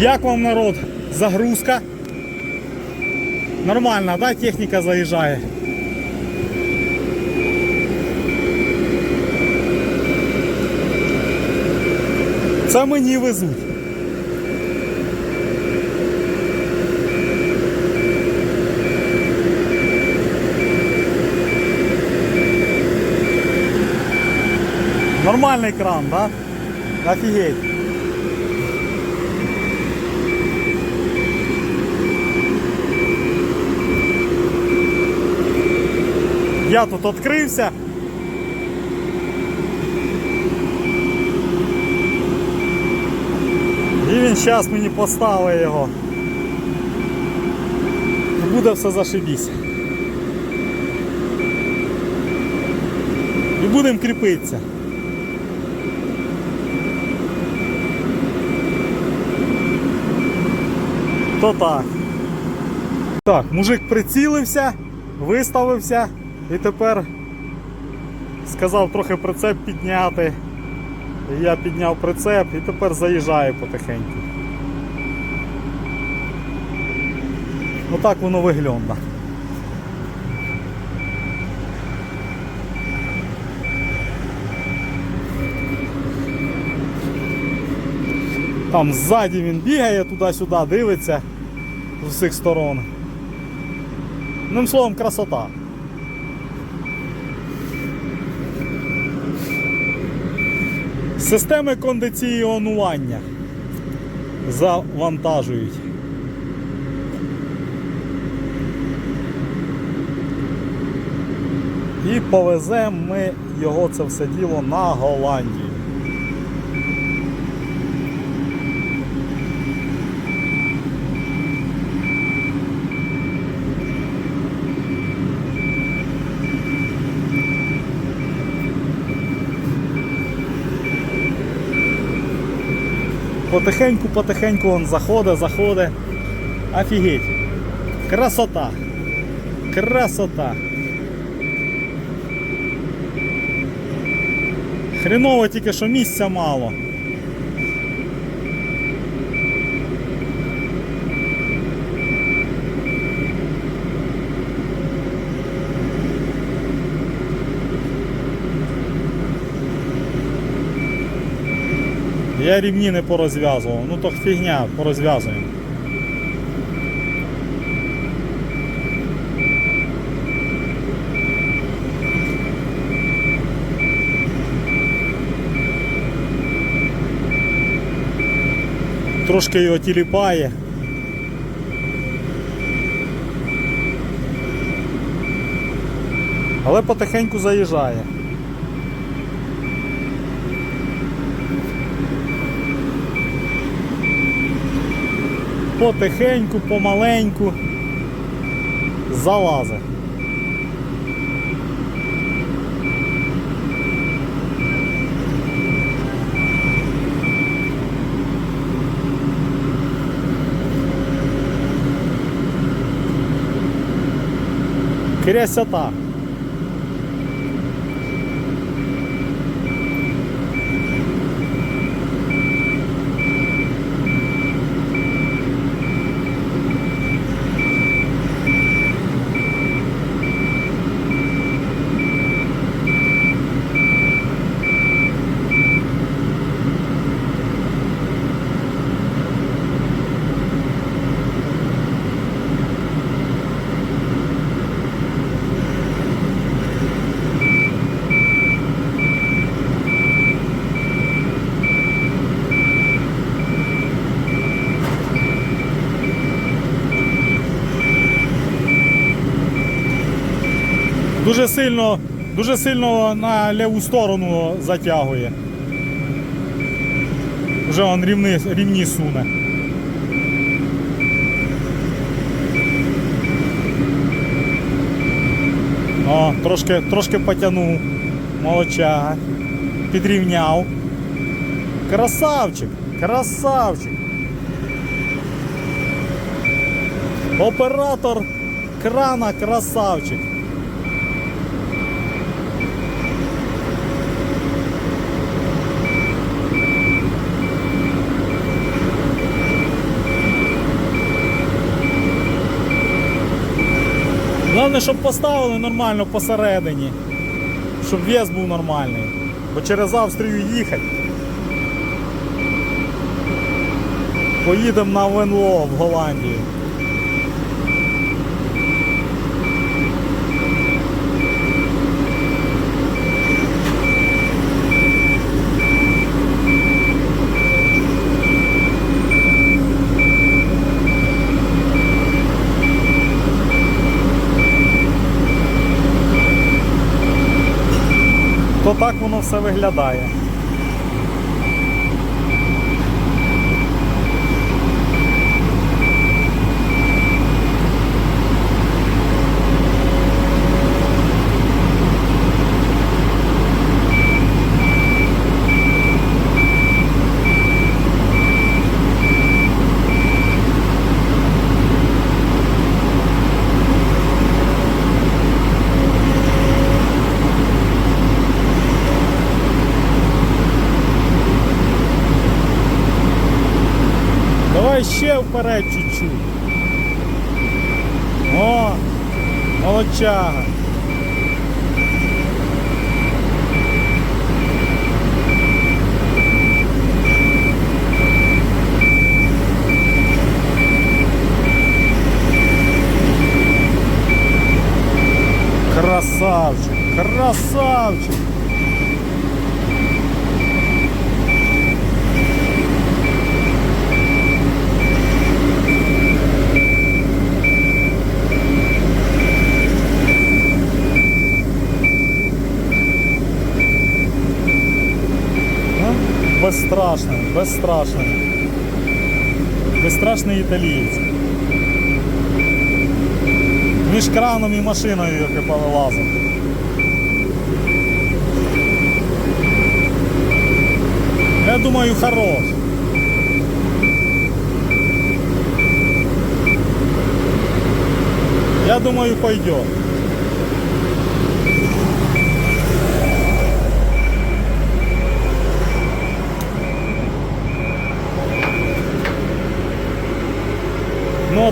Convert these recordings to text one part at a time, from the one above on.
Як вам народ? Загрузка? Нормально, да? Техніка заїжджає. Це мені везуть. Нормальний кран, да? Офігеть. Я тут відкрився. І він зараз мені поставить його. І буде все зашибісь. І будемо кріпитися. То так. Так, мужик прицілився, виставився і тепер сказав трохи прицеп підняти. І Я підняв прицеп і тепер заїжджаю потихеньку. Отак воно виглядає. Там ззаді він бігає туди-сюди, дивиться з усіх сторон. Одним словом, красота. Системи кондиціонування завантажують. І повеземо ми його це все діло на Голландію. Потихеньку, потихеньку он заходить, заходить. Офігеть. Красота. Красота. Хреново тільки що місця мало. Я рівні не порозв'язував. Ну то фігня, порозв'язуємо. Трошки його тіліпає. Але потихеньку заїжджає. Потихеньку, помаленьку залазить. Красота. Дуже сильно, дуже сильно на ліву сторону затягує. Вже он рівні, рівні суне. О, трошки, трошки потягнув. Молодчага. Підрівняв. Красавчик! Красавчик! Оператор крана красавчик. Головне, щоб поставили нормально посередині, щоб вес був нормальний. Бо через Австрію їхати. Поїдемо на Венло в Голландію. То так воно все виглядає. Ще вперед чуть-чуть. О, молодчага. Красавчик, красавчик. Ну, Безстрашний, безстрашний. Безстрашний італієць. Між краном і машиною як я повилазив. Я думаю, хорош. Я думаю, пойдет.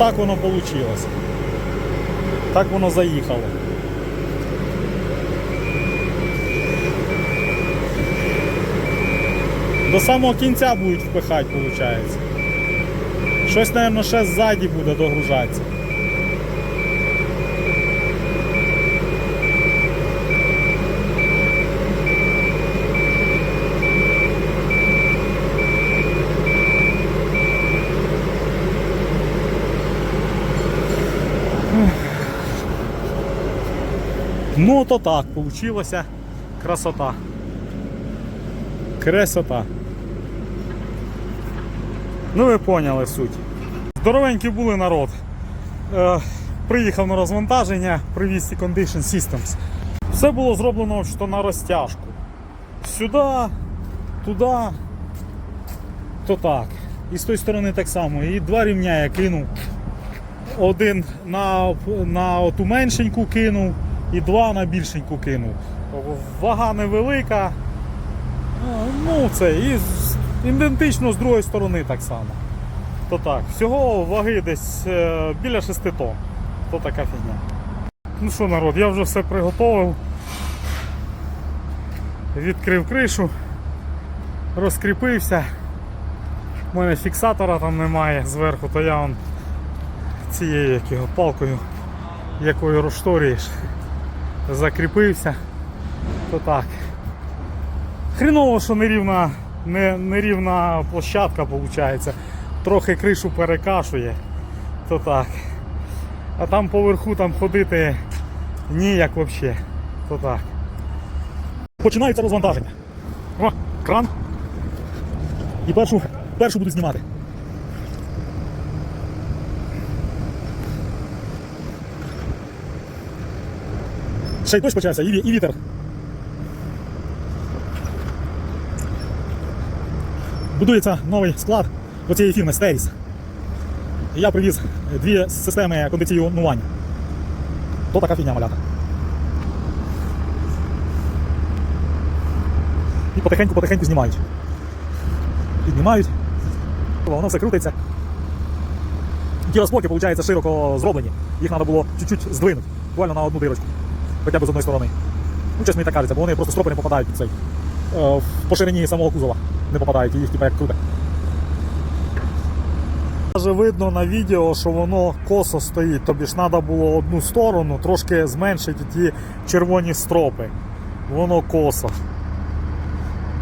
Так воно вийшло. Так воно заїхало. До самого кінця будуть впихати, виходить. Щось, мабуть, ще ззаді буде догружатися. Ну, то так, получилося. Красота. Красота. Ну ви поняли суть. Здоровенькі були народ. Е, приїхав на розвантаження, привіз Condition Systems. Все було зроблено що на розтяжку. Сюди, туди, то так. І з тої сторони так само. І два рівня я кинув. Один на, на оту меншеньку кинув і два на більшеньку кинув. Вага невелика. Ну, це і ідентично з другої сторони так само. То так, всього ваги десь е, біля 6 тонн. То така фігня. Ну що, народ, я вже все приготовив. Відкрив кришу, розкріпився. У мене фіксатора там немає зверху, то я вон цією палкою, якою розшторюєш, закріпився. То так. Хріново, що нерівна, не, нерівна площадка виходить. Трохи кришу перекашує. То так. А там поверху там ходити ніяк взагалі. То так. Починається розвантаження. О, кран. І першу, першу буду знімати. Ще й дощ почався, і, і вітер. Будується новий склад до цієї фірми Стеріс. І я привіз дві системи кондиціонування. То така фігня малята. І потихеньку-потихеньку знімають. Піднімають. Воно все крутиться. Ті розпорки, широко зроблені. Їх треба було чуть-чуть здвинути. буквально на одну дирочку. Хоча б з одної сторони. Ну, чесно, мені так кажеться, бо вони просто стропи не попадають під цей. Е, по ширині самого кузова не попадають, їх типа як круте. Вже видно на відео, що воно косо стоїть, тобі ж треба було одну сторону трошки зменшити ті червоні стропи. Воно косо.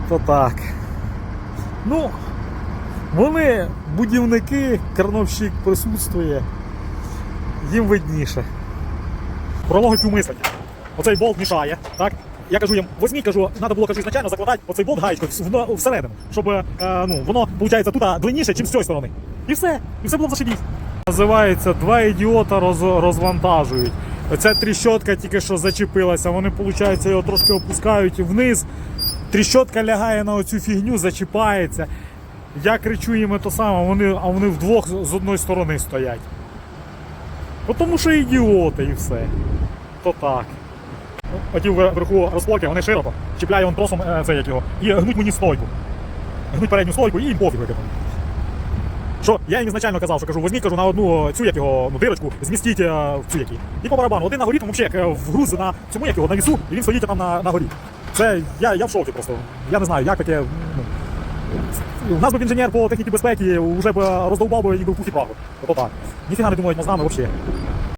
То так. Ну, вони будівники, крановщик присутствує, їм видніше. Про логіку. Оцей болт мішає, так? Я кажу їм, возьміть, кажу, треба було кажу, ізначально закладати оцей болт гаєчкою всередину, щоб е, ну, воно, виходить, тут длинніше, ніж з цієї сторони. І все, і все було зашибісь. Називається два ідіота роз, розвантажують. Оця тріщотка тільки що зачепилася, вони, виходить, його трошки опускають вниз. Тріщотка лягає на оцю фігню, зачіпається. Я кричу їм те саме, вони, а вони вдвох з одної сторони стоять. Тому що ідіоти і все. То так. Ну, Оті вверху розплоки, вони широко. Чіпляє он тросом е, це як його. І гнуть мені стойку. Гнуть передню стойку і їм пофіг яке там. Що я їм ізначально казав, що кажу, візьміть кажу, на одну цю як його ну, дирочку, змістіть е, в цю які. І по барабану. Один на горі, там взагалі як е, вгруз на цьому як його на вісу, і він стоїть там на, на горі. Це я, я в шокі просто. Я не знаю, як таке. Ну, у нас би інженер по техніці безпеки вже б роздовбав би їх би в пух і праху. Ото так. Ніфіга не думають мозгами взагалі.